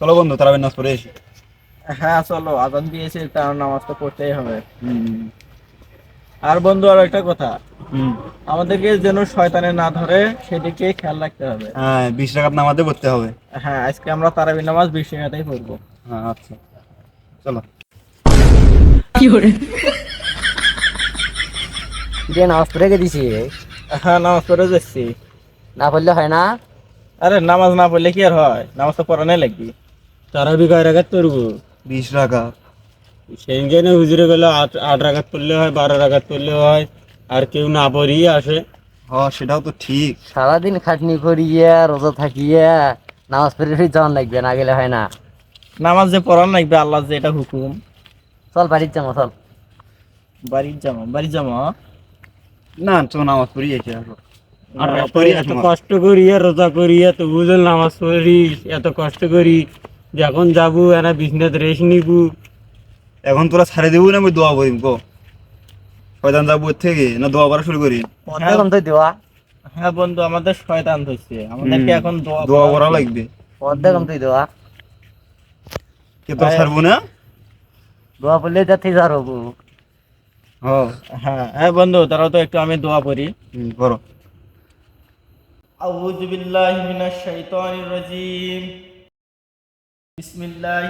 চলো বন্ধু তারাবির নামাজ পড়ে এসি হ্যাঁ চলো আজান দিয়েছে তার নামাজ তো পড়তেই হবে। আর বন্ধু আর একটা কথা। আমাদেরকে যেন শয়তানে না ধরে সেদিকে খেয়াল রাখতে হবে। হ্যাঁ বিশ টাকা নামাজে পড়তে হবে। হ্যাঁ আজকে আমরা তারাবি নামাজ বিশ টাকাতেই পড়ব। হ্যাঁ আচ্ছা। চলো। যে নামাজ পড়ে গে দিছি। হ্যাঁ নামাজ পড়ে যাচ্ছি। না পড়লে হয় না? আরে নামাজ না পড়লে কি আর হয়? নামাজ তো পড়ানোই লাগবে। তারা বিঘা রাখাত করব বিশ টাকা সেই জন্য হুজুরে গেলে আট আট রাখাত পড়লে হয় বারো রাখাত পড়লে হয় আর কেউ না পড়িয়ে আসে। হ সেটাও তো ঠিক। সারাদিন খাটনি করিয়া রোজা থাকিয়া নামাজ পড়ে ফিরে যাওয়ান লাগবে না গেলে হয় না। নামাজ যে পড়ানো লাগবে আল্লাহ যে এটা হুকুম। চল বাড়ির যাব চল। বাড়ির জামা বাড়ির জামা? না চলো নামাজ পড়ি এসে আসো আর এত পড়ি এত কষ্ট করি রোজা করিয়া এত বুঝল নামাজ পড়ি এত কষ্ট করি। যখন যাবো এনা বিছনাথ রেস্ট নিবু এখন তোরা ছাড়ে দেবো না আমি দোয়া করিম কো শয়তান যাবো ওর থেকে না দোয়া করা শুরু করি এখন তো দেওয়া হ্যাঁ বন্ধু আমাদের শয়তান হচ্ছে আমাদেরকে হুম, এখন দোয়া দোয়া করা করা উচিত। লাগবে অর্ধেক তো দেওয়া কে তোর ছাড়বো না দোয়া পড়লে যাতে যার হবো হ হ্যাঁ হ্যাঁ বন্ধু তারাও তো একটু আমি দোয়া করি হুম, করো أعوذ بالله من الشيطان الرجيم বিসমিল্লাহ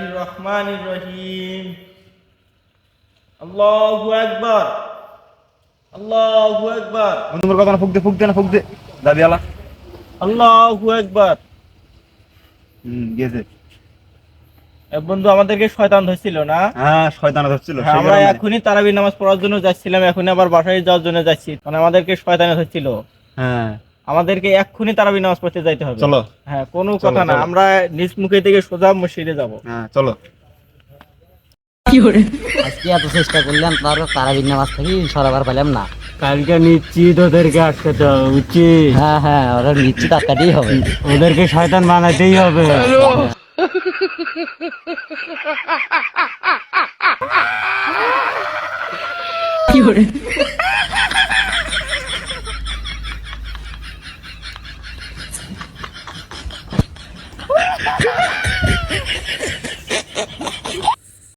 কথা ফুক দে ফুক দে না ফুক দে। দাবি আলা আল্লাহ হুম গেছে। বন্ধু আমাদেরকে শয়তান ধরছিল না? হ্যাঁ শয়তান ধরছিল আমরা এখনই তারাবি নামাজ পড়ার জন্য যাচ্ছিলাম এখনই আবার বাসায় যাওয়ার জন্য যাচ্ছি। মানে আমাদেরকে শয়তান ধরছিল। হ্যাঁ। আমাদেরকে এক্ষুনি তারাবি নামাজ পড়তে যাইতে হবে। চলো। হ্যাঁ কোনো কথা না আমরা নিজ মুখে থেকে সোজা মসজিদে যাব। হ্যাঁ চলো। আজকে এত চেষ্টা করলাম তার তারাবির নামাজ থেকে সরাবার পেলাম না। কালকে নিশ্চিত ওদেরকে আটকাতে হবে উচিত হ্যাঁ হ্যাঁ ওরা নিশ্চিত আটকাতেই হবে। ওদেরকে শয়তান বানাতেই হবে। কি করে